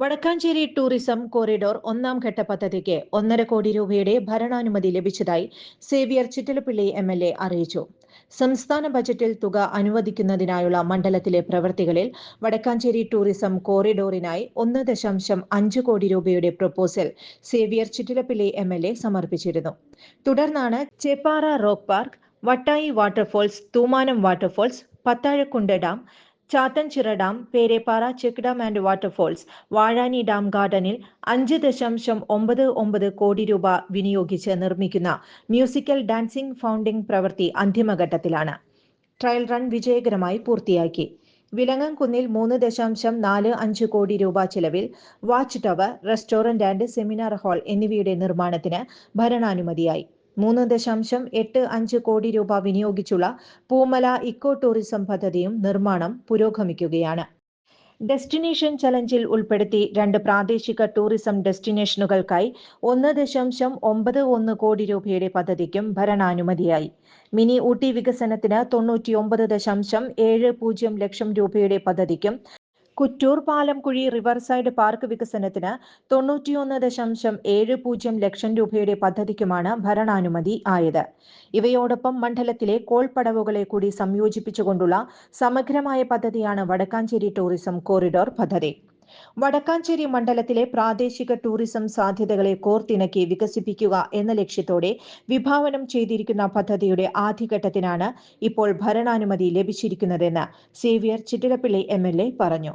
Vadakkanchery tourism corridor ഒന്നാം ഘട്ട പദ്ധതിക്ക് ഒന്നര കോടി രൂപയുടെ ഭരണാനുമതി ലഭിച്ചതായി Xavier Chittalappilly M L A അറിയിച്ചു. സംസ്ഥാന ബജറ്റിൽ തുക അനുവദിക്കുന്നതിനായുള്ള മണ്ഡലത്തിലെ പ്രവൃത്തികളിൽ വടക്കാഞ്ചേരി ടൂറിസം കോറിഡോറിനായി ഒന്ന് ദശാംശം അഞ്ച് കോടി രൂപയുടെ proposal Xavier Chittilappilly M L A സമർപ്പിച്ചിരുന്നു. തുടർന്നാണ് Cheppara rock park Vattayi waterfalls Thoomanam waterfalls Pathazhakkundu dam Chathanchira dam Pereppara check dam and waterfalls Vazhani dam ഗാർഡനിൽ അഞ്ച് ദശാംശം ഒമ്പത് ഒമ്പത് കോടി രൂപ വിനിയോഗിച്ച് നിർമ്മിക്കുന്ന മ്യൂസിക്കൽ ഡാൻസിംഗ് ഫൗണ്ടിംഗ് പ്രവൃത്തി അന്തിമഘട്ടത്തിലാണ്. ട്രയൽ റൺ വിജയകരമായി പൂർത്തിയാക്കി. വിലങ്ങൻകുന്നിൽ മൂന്ന് ദശാംശം നാല് അഞ്ച് കോടി രൂപ ചിലവിൽ watch tower restaurant and seminar hall എന്നിവയുടെ നിർമ്മാണത്തിന് ഭരണാനുമതിയായി. മൂന്ന് ദശാംശം എട്ട് അഞ്ച് കോടി രൂപ വിനിയോഗിച്ചുള്ള പൂമല ഇക്കോ ടൂറിസം പദ്ധതിയും നിർമ്മാണം പുരോഗമിക്കുകയാണ്. ഡെസ്റ്റിനേഷൻ ചലഞ്ചിൽ ഉൾപ്പെടുത്തി രണ്ട് പ്രാദേശിക ടൂറിസം ഡെസ്റ്റിനേഷനുകൾക്കായി ഒന്ന് ദശാംശം ഒമ്പത് ഒന്ന് കോടി രൂപയുടെ പദ്ധതിക്കും ഭരണാനുമതിയായി. മിനി ഊട്ടി വികസനത്തിന് തൊണ്ണൂറ്റിയൊമ്പത് ദശാംശം ഏഴ് പൂജ്യം ലക്ഷം രൂപയുടെ പദ്ധതിക്കും കുറ്റൂർ പാലംകുഴി റിവർസൈഡ് പാർക്ക് വികസനത്തിന് തൊണ്ണൂറ്റിയൊന്ന് ദശാംശം ഏഴ് പൂജ്യം ലക്ഷം രൂപയുടെ പദ്ധതിക്കുമാണ് ഭരണാനുമതി ആയത്. ഇവയോടൊപ്പം മണ്ഡലത്തിലെ കോൾപടവുകളെ കൂടി സംയോജിപ്പിച്ചുകൊണ്ടുള്ള സമഗ്രമായ പദ്ധതിയാണ് വടക്കാഞ്ചേരി ടൂറിസം കോറിഡോർ പദ്ധതി. വടക്കാഞ്ചേരി മണ്ഡലത്തിലെ പ്രാദേശിക ടൂറിസം സാധ്യതകളെ കോർത്തിണക്കി വികസിപ്പിക്കുക എന്ന ലക്ഷ്യത്തോടെ വിഭാവനം ചെയ്തിരിക്കുന്ന പദ്ധതിയുടെ ആദ്യഘട്ടത്തിനാണ് ഇപ്പോൾ ഭരണാനുമതി ലഭിച്ചിരിക്കുന്നതെന്ന് സേവ്യർ ചിറ്റിലപ്പിള്ളി എം പറഞ്ഞു.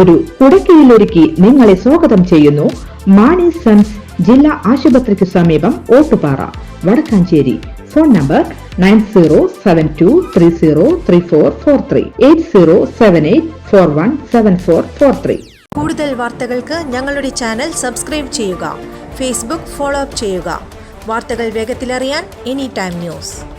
ഒരു കുടക്കീഴിലൊരുക്കി നിങ്ങളെ സ്വാഗതം ചെയ്യുന്നു. മാണി സൺസ് ജില്ലാ ആശുപത്രിക്ക് സമീപം Ottupara Vadakkanchery. Phone number nine zero seven two three zero three four four three. Eight zero seven eight four one seven four four three. കൂടുതൽ വാർത്തകൾക്ക് ഞങ്ങളുടെ ചാനൽ സബ്സ്ക്രൈബ് ചെയ്യുക. ഫേസ്ബുക്ക് ഫോളോ അപ്പ് ചെയ്യുക. വാർത്തകൾ വേഗത്തിലറിയാൻ എനി ടൈം ന്യൂസ്.